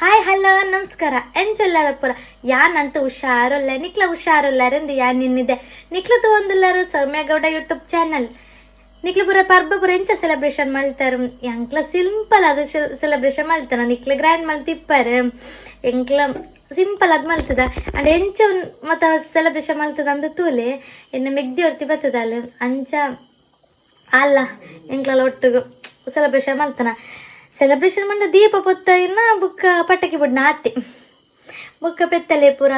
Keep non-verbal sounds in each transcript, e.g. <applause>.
Hi, hello, ನಮಸ್ಕಾರ. ಎಂಚೊಲ್ಲಾರ ಪುರ ಯಾನಂತ ಹುಷಾರಲ್ಲ, ನಿಕ್ಲ ಹುಷಾರಲ್ಲಾರಂದು ಯಾನ್ ನಿನ್ನಿದೆ. ನಿಕ್ಲು ಸೌಮ್ಯ ಸೌಮ್ಯಗೌಡ ಯೂಟ್ಯೂಬ್ ಚಾನಲ್ ನಿಕ್ಲು ಪುರ ಪರ್ಬ ಪುರ ಎಂಚ ಸೆಲೆಬ್ರೇಷನ್ ಮಲ್ತಾರ. ಎಂಕ್ಲ ಸಿಂಪಲ್ ಅದು ಸೆಲೆಬ್ರೇಷನ್ ಮಲ್ತಾನ. ನಿಕ್ಲ ಗ್ರ್ಯಾಂಡ್ ಮಲ್ತಿಪ್ಪಾರ. ಎಂಕ್ಲ ಸಿಂಪಲ್ ಅದು ಮಲ್ತದ. ಅಂಡ್ ಎಂಚ ಮತ ಸೆಲೆಬ್ರೇಷನ್ ಮಲ್ತದ ಅಂದ ತೂಲೆ, ಇನ್ನು ಮೆಗ್ದಿ ಹೊರ್ತಿ ಬರ್ತದಲ್ಲ ಅಂಚ ಅಲ್ಲ ಎಂಕ್ಲೆಲ್ಲ ಒಟ್ಟಿಗೆ ಸೆಲೆಬ್ರೇಷನ್ ಮಾಡ್ತಾನ ಸೆಲೆಬ್ರೇಷನ್ ಮಂಡ ದೀಪ ಪೊತ್ತ ಇನ್ನ ಬುಕ್ಕ ಪಟಾಕಿ ಬುಡ್ನ ಆತಿ ಬುಕ್ಕ ಪೆತ್ತಲೆ ಪೂರ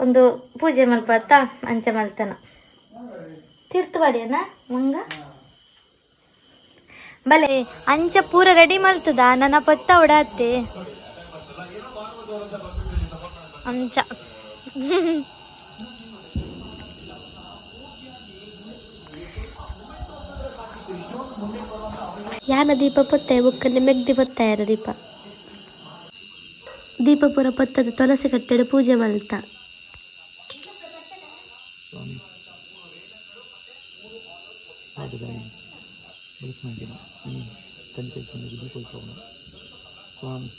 ಒಂದು ಪೂಜೆ ಮಲ್ಪತ್ತ ಅಂಚ ಮಲ್ತನ. ತೀರ್ಥವಾಡಿಯನ ಮಂಗ? ಬಲೆ, ಅಂಚ ಪೂರ ರೆಡಿ ಮಲ್ತದ? ನನ್ನ ಪೊತ್ತ ಉಡಾತೆ ಅಂಚ. <laughs> ಯಾನ ದೀಪ ಪೊತ್ತೆ ಬುಕ್ಕನೆ ಮೆಗ್ದಿ ಪೊತ್ತಾಯರ ದೀಪ. ದೀಪ ಪೂರ ಪೊತ್ತದ ತುಳಸಿ ಕಟ್ಟೆಡು ಪೂಜೆ ಮಲ್ತ. ಸ್ವಾಮಿ ಆಟಗಾಯಿ ಬೆಳಕಿನ ಹ್ಞೂ ಕಲಿಕೆ ಚೆನ್ನಾಗಿ ದೀಪೋತ್ಸವ ಸ್ವಾಮಿ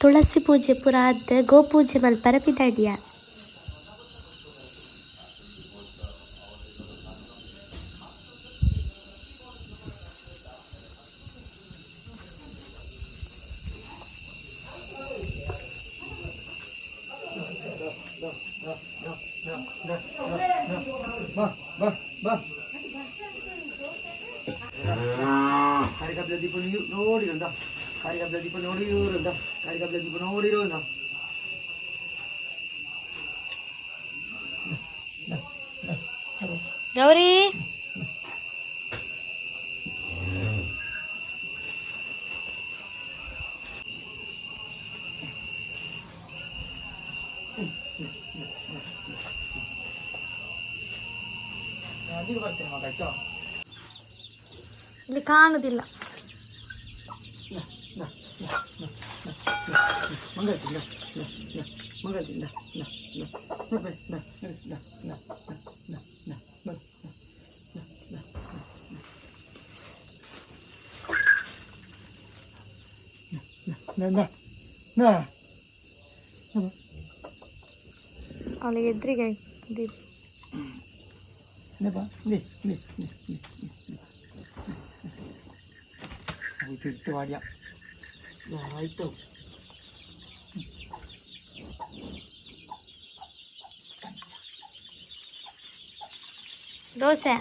ತುಳಸಿ ಪೂಜೆ ಪೂರ ಆದ ಗೋ ಪೂಜೆ ಮಲ್ಪರ ಪಿದಾಡಿಯ ಬಾ ಬಾ ಬಾ ಕಾರಿಕಾಬ್ಲ ದೀಪ ನೋಡಿರಂದ ಕಾರಿಕಾಬ್ಲ ದೀಪ ನೋಡಿರೋರಂದ ಕಾರಿಕಾಬ್ಲ ದೀಪ ನೋಡಿರೋಂದ ಗೌರಿ ಅಲ್ಲಿಗೆ ಬರ್ತೇನೆ ಮಗ ಆಯ್ತಾ ಇಲ್ಲಿ ಕಾಣುದಿಲ್ಲ ಮಂಗಲ್ತಿಂದ ಮಂಗಲ್ತಿಂದ ಅವಳಿಗೆ ಎದುರಿಗೆ ದೀಪ ವಾಡ್ಯ லைட்டாக தோசை.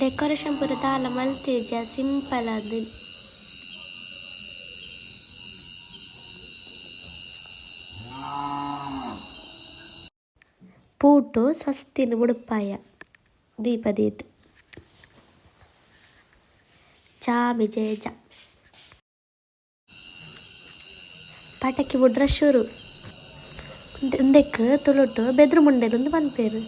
ಡೆಕೋರೇಷನ್ ಪೂರ ದಾಲ ಮಲ್ತೇಜ ಸಿಂಪಲ್ ಅದು ಪೂಟು ಸಸ್ತಿನ ಉಡುಪಾಯ ದೀಪ ದೀತ್ ಚಾಮಿ ಜೇಜ ಪಟಾಕಿ ಬುಡ್ರ ಶುರು ಉಂದೆಕ್ ತುಳುಟು ಬೆದ್ರು ಮುಂಡೆದೊಂದು ಪನ್ಪೇರು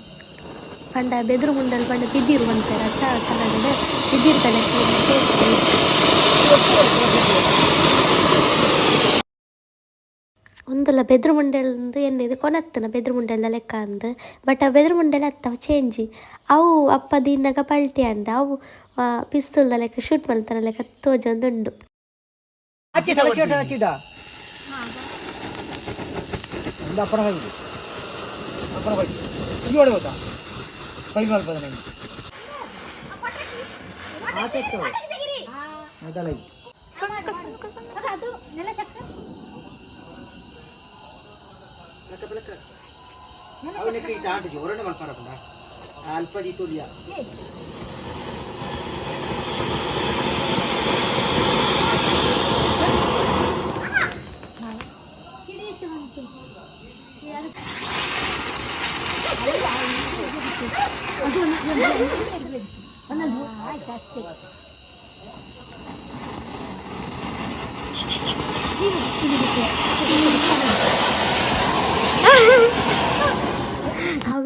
ಪಂಡ ಬೆದ್ರು ಮುಂಡಲ್ ಪಂಡ ಬಿದಿರು ಪನ್ಪೇರು ಅತ್ತ ಕನ್ನಡ ಬಿದ್ದಿರ್ತಾನೆ ಒಂದಲ್ಲ ಒಂದುಲ ಬೆದ್ರು ಮುಂಡೆಲ್ದು ಎನ್ನಿದು ಕೊನತ್ತನ ಬೆದ್ರು ಮುಂಡೆಲ್ದ ಲೆಕ್ಕ ಅಂದ್. ಬಟ್ ಆ ಬೆದ್ರು ಮುಂಡೆಲ್ ಅತ್ತವ ಚೇಂಜಿ ಅವು ಅಪ್ಪ ದಿನಗ ಪಲ್ಟಿ ಅಂಡ ಅವು ಪಿಸ್ತೂಲ್ದ ಲೆಕ್ಕ ಶೂಟ್ ಮಲ್ತನ ಲೆಕ್ಕ ತೋಜೊಂದುಂಡು ಅಪ್ಪನ ಹೋಗಿ ಅಪ್ಪನ ಹೋಯ್ತು ಇದು ಹೊಡೆ ಗೊತ್ತಾ ಕೈ ಮಾಡ್ಬೋದ ನಂಗೆ ಆತತ್ತು ಅದಲ್ಲ ಇದು ಅವನಿಗೆ ಇದು ಆಟ ಜೋರನೆ ಮಾಡ್ತಾರಪ್ಪ Alfa di plastik.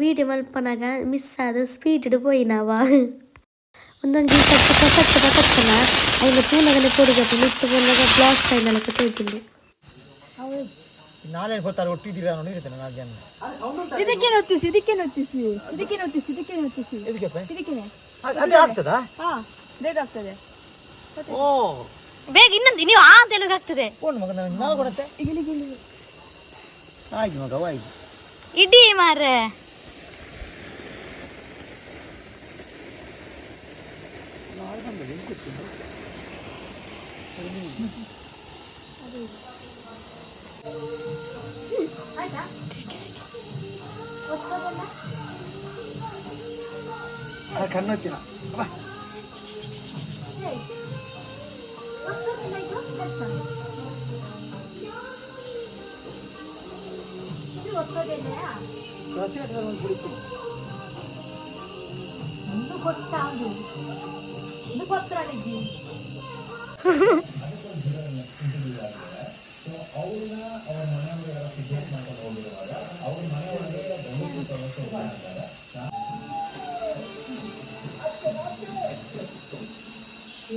ವೀಡಿಯೋ ಮಲ್ಪನಾಗ ಮಿಸ್ ಆದ ಸ್ಪೀಡ್ ಪೋಯಿನವ ಒಂದೊಂದು ಸತ್ತಪ ಸತ್ತಪ ಸತ್ತನ ಅಯ್ಯ ಪೂನಗನೆ ಕೊಡಿಗಪ್ಪ ಮುಟ್ಟು ಬಂದಾಗ ಬ್ಲಾಕ್ ಸ್ಟೈಲ್ ಅಲ್ಲಕ್ಕೆ ತೋಜಿಲ್ಲ ನಾಳೆ ಗೊತ್ತಾರ ಒಟ್ಟಿದ್ದೀರ ನಾನು ಇರ್ತೇನೆ ನಾಲ್ಕು ಜನ ಇದಕ್ಕೇನು ಹೊತ್ತಿಸಿ ಇದಕ್ಕೇನು ಹೊತ್ತಿಸಿ ಇದಕ್ಕೇನು ಹೊತ್ತಿಸಿ ಇದಕ್ಕೇನು ಹೊತ್ತಿಸಿ ಇದಕ್ಕೆ ಇದಕ್ಕೇನೆ ಅದೇ ಆಗ್ತದಾ? ಹಾ ಬೇಗ ಆಗ್ತದೆ. ಓ. ಬೇಗ ಇನ್ನೊಂದು ನೀವು ಆ ತೆಲುಗು ಆಗ್ತದೆ. ಫೋನ್ ಮಗ ನಾನು ಕೊಡುತ್ತೆ. ಆಯ್ತು ಮಗ ಆಯ್ತು. ಇಡೀ ಮಾರ್ರೆ. ಕಣ್ಣು ಹತ್ತಿರ ಬಾ ಹಸಿ ಹಾಕಿದ್ರೆ ಒಂದು ಬಿಡುತ್ತೆ ಸೋಲಾರ್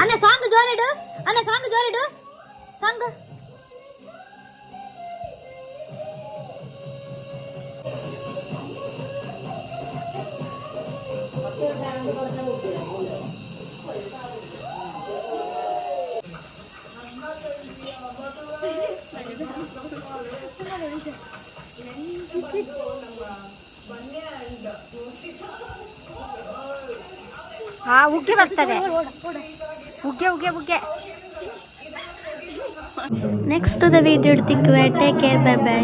ಅಣ್ಣ ಸಾಂಗ್ ಜೋರಿಡು ಅಣ್ಣ ಸಾಂಗ್ ಜೋರಿಡು ಸಾಂಗ್ ಹಾ ಉಗ್ಗೆ ಬರ್ತದೆ. ಉಗ್ಗೆ ಉಗ್ಗೆ ಉಗ್ಗೆ. Next the video take care bye bye